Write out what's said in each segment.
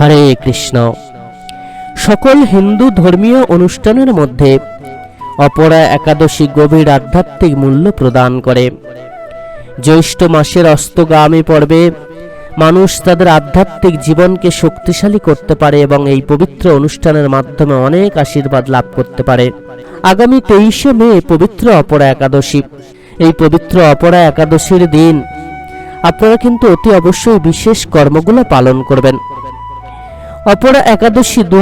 হরে কৃষ্ণ। সকল হিন্দু ধর্মীয় অনুষ্ঠানের মধ্যে অপরা একাদশী গভীর আধ্যাত্মিক মূল্য প্রদান করে। জ্যৈষ্ঠ মাসের অস্তগামী পর্বে মানুষ তাদের আধ্যাত্মিক জীবনকে শক্তিশালী করতে পারে এবং এই পবিত্র অনুষ্ঠানের মাধ্যমে অনেক আশীর্বাদ লাভ করতে পারে। আগামী তেইশে মে পবিত্র অপরা একাদশী। এই পবিত্র অপরা একাদশীর দিন আপনারা কিন্তু অতি অবশ্যই বিশেষ কর্মগুলো পালন করবেন। অপরা একাদশী দু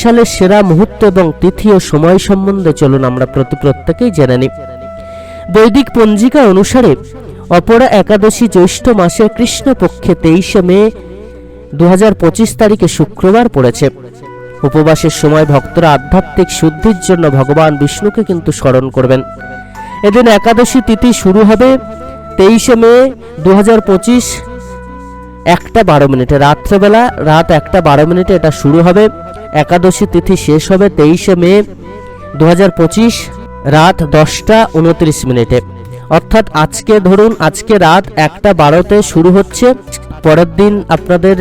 সালের সেরা মুহূর্ত এবং তিথি ও সময় সম্বন্ধে চলুন আমরা প্রতি প্রত্যেকেই জেনে নিই। বৈদিক পঞ্জিকা অনুসারে অপরা একাদশী জ্যৈষ্ঠ মাসের কৃষ্ণপক্ষে তেইশে মে দু হাজার পঁচিশ তারিখে শুক্রবার পড়েছে। উপবাসের সময় ভক্তরা আধ্যাত্মিক শুদ্ধির জন্য ভগবান বিষ্ণুকে কিন্তু স্মরণ করবেন। এদিন একাদশী তিথি শুরু হবে তেইশে মে দু হাজার পঁচিশ একটা বারো মিনিটে। রাত্রেবেলা রাত একটা বারো মিনিটে এটা শুরু হবে। একাদশী তিথি শেষ হবে তেইশে মে দু হাজার পঁচিশ রাত দশটা উনত্রিশ মিনিটে। অর্থাৎ আজকে ধরুন, আজকে রাত একটা বারোতে শুরু হচ্ছে। পরের দিন আপনাদের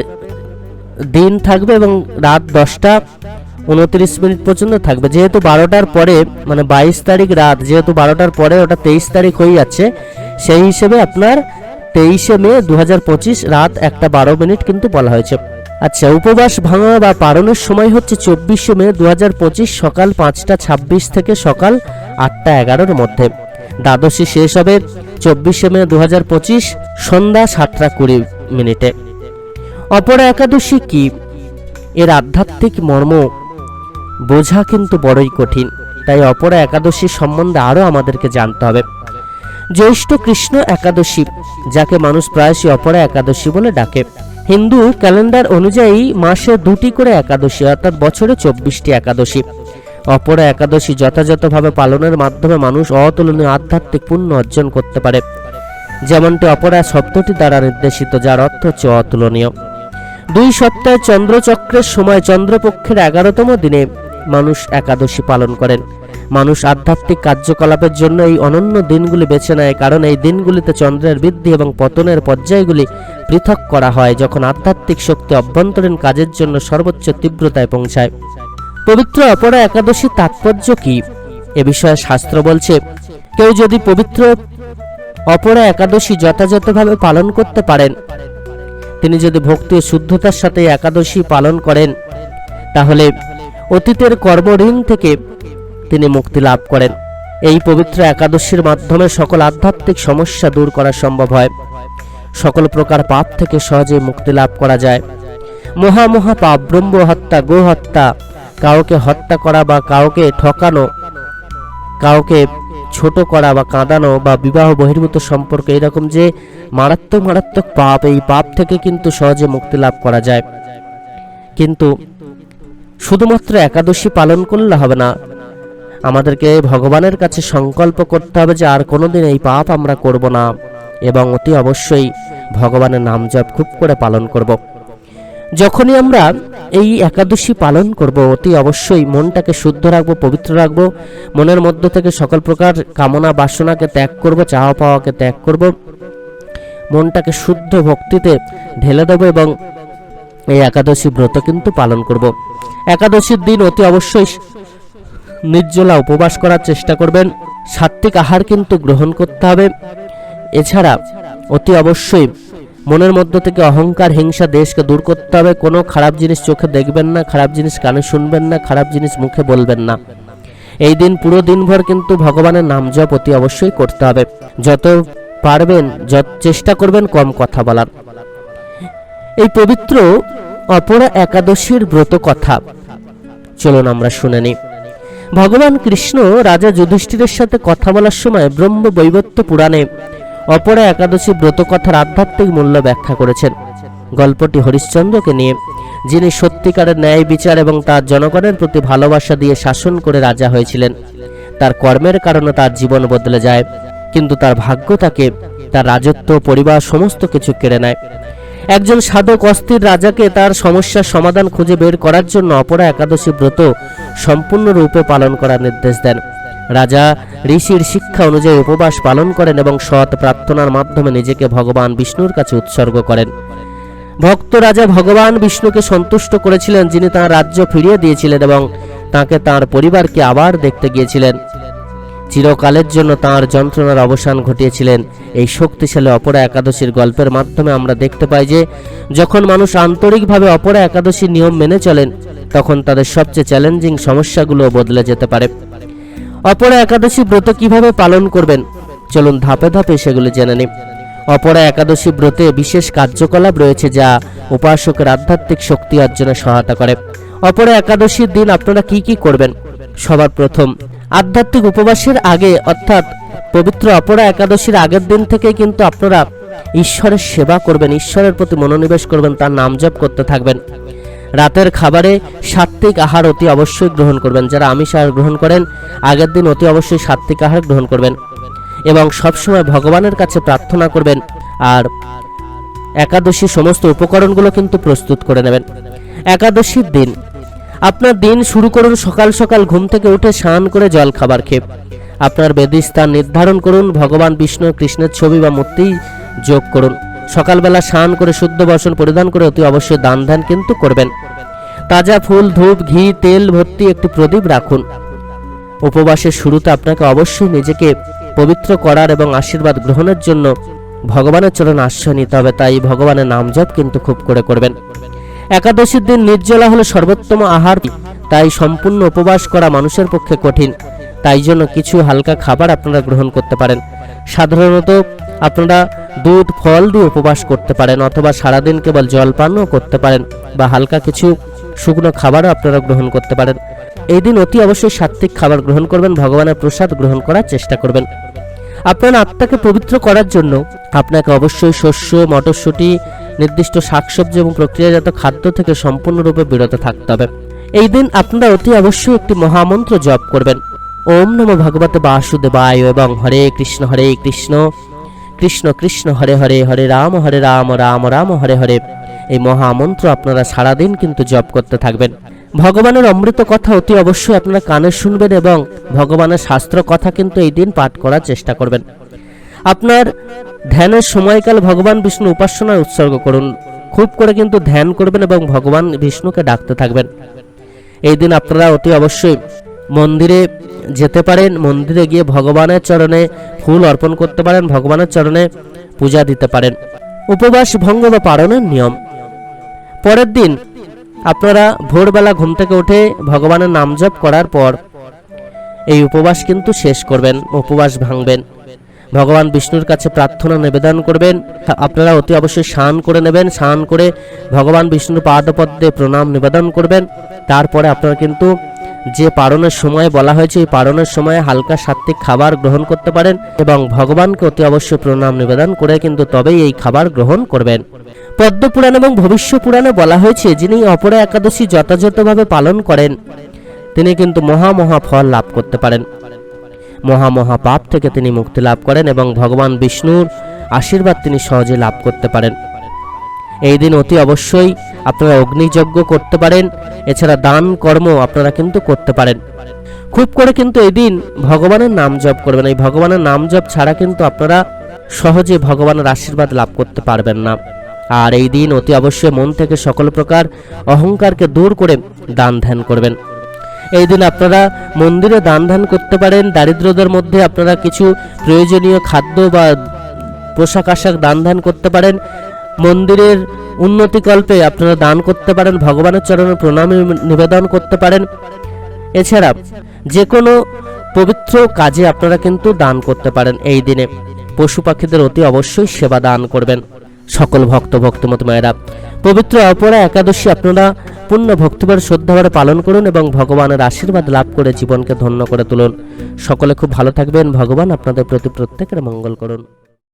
দিন থাকবে এবং রাত দশটা উনত্রিশ মিনিট পর্যন্ত থাকবে। যেহেতু বারোটার পরে মানে বাইশ তারিখ রাত, যেহেতু বারোটার পরে ওটা তেইশ তারিখ হয়ে যাচ্ছে, সেই হিসেবে আপনার তেইশে মে দু হাজার পঁচিশ রাত একটা বারো মিনিট কিন্তু বলা হয়েছে। আচ্ছা উপবাস ভাঙা বা পালনের সময় হচ্ছে চব্বিশে মে দু হাজার পঁচিশ সকাল পাঁচটা ছাব্বিশ থেকে সকাল আটটা এগারোর মধ্যে। দ্বাদশী শেষ হবে চব্বিশে মে দু হাজার পঁচিশ সন্ধ্যা সাতটা কুড়ি মিনিটে। অপরা একাদশী কি? এর আধ্যাত্মিক মর্ম বোঝা কিন্তু বড়ই কঠিন। তাই অপরা একাদশী সম্বন্ধে আরও আমাদেরকে জানতে হবে। জ্যৈষ্ঠ কৃষ্ণ একাদশী, যাকে মানুষ প্রায়শই অপরা একাদশী বলে ডাকে। হিন্দু ক্যালেন্ডার অনুযায়ী মাসে দুটি করে একাদশী, অর্থাৎ বছরে চব্বিশটি একাদশী। অপরা একাদশী যথাযথভাবে পালনের মাধ্যমে মানুষ অতুলনীয় আধ্যাত্মিক পুণ্য অর্জন করতে পারে। যেমনটি অপরা শব্দটি দ্বারা নির্দেশিত, যার অর্থ হচ্ছে অতুলনীয়। দুই সপ্তাহে চন্দ্রচক্রের সময় চন্দ্রপক্ষের এগারোতম দিনে মানুষ একাদশী পালন করেন। মানুষ আধ্যাত্মিক কার্যকলাপের জন্য এই অনন্য দিনগুলি বেছে নেয়, কারণ এই দিনগুলিতে চন্দ্রের বৃদ্ধি এবং পতনের পর্যায়গুলি পৃথক করা হয় যখন আধ্যাত্মিক শক্তি অভ্যন্তরীণ কাজের জন্য সর্বোচ্চ তীব্রতায় পৌঁছায়। পবিত্র অপরা একাদশী তাৎপর্য কি? এ বিষয়ে শাস্ত্র বলছে, কেউ যদি পবিত্র অপরা একাদশী যথাযথভাবে পালন করতে পারেন, তিনি যদি ভক্তি ও শুদ্ধতার সাথে একাদশী পালন করেন, তাহলে অতীতের কর্মঋণ থেকে তিনি মুক্তি লাভ করেন। এই পবিত্র একাদশীর মাধ্যমে সকল আধ্যাত্মিক সমস্যা দূর করা সম্ভব হয়। সকল প্রকার পাপ থেকে সহজে মুক্তি লাভ করা যায়। মহা মহা পাপ ব্রহ্ম হত্যা গো হত্যা কাউকে হত্যা করা বা কাউকে ঠকানো, কাউকে ছোট করা বা কাঁদানো বা বিবাহ বহির্ভূত সম্পর্ক এরকম যে মারাত্মক মারাত্মক পাপ, এই পাপ থেকে কিন্তু সহজে মুক্তি লাভ করা যায়। কিন্তু শুধুমাত্র একাদশী পালন করলে হবে না আমাদেরকে ভগবানের কাছে সংকল্প করতে হবে যে আর কোনোদিন এই পাপ আমরা করব না। এবং অতি অবশ্যই ভগবানের নাম জপ খুব করে পালন করব। যখনই আমরা এই একাদশী পালন করব, অতি অবশ্যই মনটাকে শুদ্ধ রাখব, পবিত্র রাখব, মনের মধ্য থেকে সকল প্রকার কামনা বাসনাকে ত্যাগ করব, চাওয়া পাওয়াকে ত্যাগ করব, মনটাকে শুদ্ধ ভক্তিতে ঢেলে দেবো এবং এই একাদশী ব্রত কিন্তু পালন করব। একাদশীর দিন অতি অবশ্যই নির্জলা উপবাস করার চেষ্টা করবেন। সাত্বিক আহার কিন্তু গ্রহণ করতে হবে। এছাড়া অতি অবশ্যই মনের মধ্য থেকে অহংকার, হিংসা দেশকে দূর করতে হবে। কোনো খারাপ জিনিস চোখে দেখবেন না, খারাপ জিনিস কানে শুনবেন না, খারাপ জিনিস মুখে বলবেন না। এই দিন পুরো দিনভর কিন্তু ভগবানের নাম জপ অতি অবশ্যই করতে হবে। যত পারবেন, যত চেষ্টা করবেন, কম কথা বলার। এই পবিত্র অপরা একাদশীর ব্রত কথা। চলুন আমরা শুনে নিই। ভগবান কৃষ্ণ রাজা যুধিষ্ঠিরের সাথে কথা বলার সময় ব্রহ্ম বৈবত্য পুরাণে অপরা একাদশী ব্রত কথার আধ্যাত্মিক মূল্য ব্যাখ্যা করেছেন। গল্পটি হরিশ্চন্দ্রকে নিয়ে, যিনি সত্যিকারের ন্যায় বিচার এবং তার জনগণের প্রতি ভালোবাসা দিয়ে শাসন করে রাজা হয়েছিলেন। তার কর্মের কারণে তার জীবন বদলে যায়, কিন্তু তার ভাগ্য তাকে, তার রাজত্ব, পরিবার সমস্ত কিছু কেড়ে নেয়। একজন সাধক অস্থির রাজাকে তার সমস্যার সমাধান খুঁজে বের করার জন্য অপরা একাদশী ব্রত সম্পূর্ণরূপে পালন করার নির্দেশ দেন। রাজা ঋষির শিক্ষা অনুযায়ী উপবাস পালন করেন এবং সৎ প্রার্থনার মাধ্যমে নিজেকে ভগবান বিষ্ণুর কাছে উৎসর্গ করেন। ভক্ত রাজা ভগবান বিষ্ণুকে সন্তুষ্ট করেছিলেন যিনি তাঁর রাজ্য ফিরিয়ে দিয়েছিলেন এবং তাকে তার পরিবারকে আবার দেখতে গিয়েছিলেন। চিরকালের জন্য তাঁর যন্ত্রণার অবসান ঘটিয়েছিলেন। এই শক্তিশালী অপরা একাদশীর গল্পের মাধ্যমে আমরা দেখতে পাই যে, যখন মানুষ আন্তরিকভাবে অপরা একাদশীর নিয়ম মেনে চলেন তখন তাদের সবচেয়ে চ্যালেঞ্জিং সমস্যাগুলো বদলে যেতে পারে। অপরা একাদশী ব্রত কীভাবে পালন করবেন? চলুন ধাপে ধাপে সেগুলো জেনে নিই। অপরা একাদশী ব্রতে বিশেষ কার্যকলাপ রয়েছে যা উপাসকের আধ্যাত্মিক শক্তি অর্জনে সহায়তা করে। অপরা একাদশীর দিন আপনারা কি কি করবেন? সবার প্রথম, আধ্যাত্মিক উপবাসের আগে, অর্থাৎ পবিত্র অপরা একাদশীর আগের দিন থেকে কিন্তু আপনারা ঈশ্বরের সেবা করবেন, ঈশ্বরের প্রতি মনোনিবেশ করবেন, তার নাম জপ করতে থাকবেন। রাতের খাবারে সাত্ত্বিক আহার অতি অবশ্যই গ্রহণ করবেন। যারা আমিষ আহার গ্রহণ করেন, আগের দিন অতি অবশ্যই সাত্ত্বিক আহার গ্রহণ করবেন এবং সবসময় ভগবানের কাছে প্রার্থনা করবেন আর একাদশী সমস্ত উপকরণগুলো কিন্তু প্রস্তুত করে নেবেন। একাদশীর দিন, আপনার দিন শুরু করুন সকাল সকাল ঘুম থেকে উঠে স্নান করে জল খাবার খেয়ে। আপনার বেদি স্থান নির্ধারণ করুন, ভগবান বিষ্ণু, কৃষ্ণের ছবি বা মূর্তি যোগ করুন। সকালবেলা স্নান করে শুদ্ধ বসন পরিধান করে অতি অবশ্যই দান ধ্যান কিন্তু করবেন। তাজা ফুল, ধূপ, ঘি, তেল, ভর্তি একটি প্রদীপ রাখুন। উপবাসের শুরুতে আপনাকে অবশ্যই নিজেকে পবিত্র করার এবং আশীর্বাদ গ্রহণের জন্য ভগবানের চরণ আশ্রয় নিতে হবে। তাই ভগবানের নাম জপ কিন্তু খুব করে করবেন। একাদশীর দিন নির্জলা হলো সর্বোত্তম আহার। তাই সম্পূর্ণ উপবাস করা মানুষের পক্ষে কঠিন। তাই জন্য কিছু হালকা খাবার আপনারা গ্রহণ করতে পারেন। সাধারণত আপনারা দুধ, ফল দিয়ে উপবাস করতে পারেন অথবা সারাদিন কেবল জলপানও করতে পারেন বা হালকা কিছু শুকনো খাবারও আপনারা গ্রহণ করতে পারেন। এই দিন অতি অবশ্যই সাত্ত্বিক খাবার গ্রহণ করবেন, ভগবানের প্রসাদ গ্রহণ করার চেষ্টা করবেন। আপনার আত্মাকে পবিত্র করার জন্য আপনাকে অবশ্যই শস্য, মটরশুঁটি, নির্দিষ্ট শাকসবজি এবং প্রক্রিয়াজাত খাদ্য থেকে সম্পূর্ণরূপে বিরত থাকতে হবে। এই দিন আপনারা অতি অবশ্যই একটি মহামন্ত্র জপ করবেন। ওম নম ভগবত বাসুদেবায় এবং হরে কৃষ্ণ হরে কৃষ্ণ। কৃষ্ণ কৃষ্ণ হরে হরে হরে রাম হরে রাম রাম রাম হরে হরে। এই মহামন্ত্র আপনারা সারাদিন কিন্তু জপ করতে থাকবেন। ভগবানের অমৃত কথা অতি অবশ্যই আপনারা কানে শুনবেন এবং ভগবানের শাস্ত্র কথা কিন্তু এই দিন পাঠ করার চেষ্টা করবেন। আপনার ধ্যানের সময়কাল ভগবান বিষ্ণু উপাসনায় উৎসর্গ করুন। খুব করে কিন্তু ধ্যান করবেন এবং ভগবান বিষ্ণুকে ডাকতে থাকবেন। এই দিন আপনারা অতি অবশ্যই মন্দিরে যেতে পারেন, মন্দিরে গিয়ে ভগবানের চরণে ফুল অর্পণ করতে পারেন, ভগবানের চরণে পূজা দিতে পারেন। উপবাস ভঙ্গ বা পালনের নিয়ম। পরের দিন আপনারা ভোরবেলা ঘুম থেকে উঠে ভগবানের নাম জপ করার পর এই উপবাস কিন্তু শেষ করবেন, উপবাস ভাঙবেন। ভগবান বিষ্ণুর কাছে প্রার্থনা নিবেদন করবেন, আপনারা অতি অবশ্যই স্নান করে নেবেন, স্নান করে ভগবান বিষ্ণুর পাদপদ্মে প্রণাম নিবেদন করবেন, তারপরে আপনারা কিন্তু যে পারণের সময় বলা হয়েছে, এই পারণের সময় হালকা সাত্ত্বিক খাবার গ্রহণ করতে পারেন এবং ভগবানকে অতি অবশ্যই প্রণাম, নিবেদন করে কিন্তু তবেই এই খাবার গ্রহণ করবেন। পদ্ম পুরাণ এবং ভবিষ্য পুরাণে বলা হয়েছে, যিনি অপরা একাদশী যথাযথভাবে পালন করেন, তিনি কিন্তু মহা মহা ফল লাভ করতে পারেন। মহা মহা পাপ থেকে তিনি মুক্তি লাভ করেন এবং ভগবান বিষ্ণুর আশীর্বাদ তিনি সহজে লাভ করতে পারেন। এই দিন অতি অবশ্যই আপনারা অগ্নিযজ্ঞ করতে পারেন, এছাড়া দান কর্ম আপনারা কিন্তু করতে পারেন। খুব করে কিন্তু এই দিন ভগবানের নাম জপ করবেন। এই ভগবানের নাম জপ ছাড়া কিন্তু আপনারা সহজে ভগবানের আশীর্বাদ লাভ করতে পারবেন না। আর এই দিন অতি অবশ্যই মন থেকে সকল প্রকার অহংকারকে দূর করে দান ধ্যান করবেন। এই দিন আপনারা মন্দিরে দান ধ্যান করতে পারেন। দারিদ্রদের মধ্যে আপনারা কিছু প্রয়োজনীয় খাদ্য বা পোশাক আশাক দান ধ্যান করতে পারেন। মন্দিরের উন্নতিকল্পে আপনারা দান করতে পারেন, ভগবানের চরণে প্রণাম নিবেদন করতে পারেন। এছাড়া যে কোনো পবিত্র কাজে আপনারা কিন্তু দান করতে পারেন। এই দিনে পশু পাখিদের অতি অবশ্যই সেবা দান করবেন। সকল ভক্ত, ভক্তমত মায়েরা, পবিত্র অপরা একাদশী আপনারা পূর্ণ ভক্তিবার শ্রদ্ধাভাবে পালন করুন এবং ভগবানের আশীর্বাদ লাভ করে জীবনকে ধন্য করে তুলুন। সকলে খুব ভালো থাকবেন। ভগবান আপনাদের প্রতি প্রত্যেকের মঙ্গল করুন।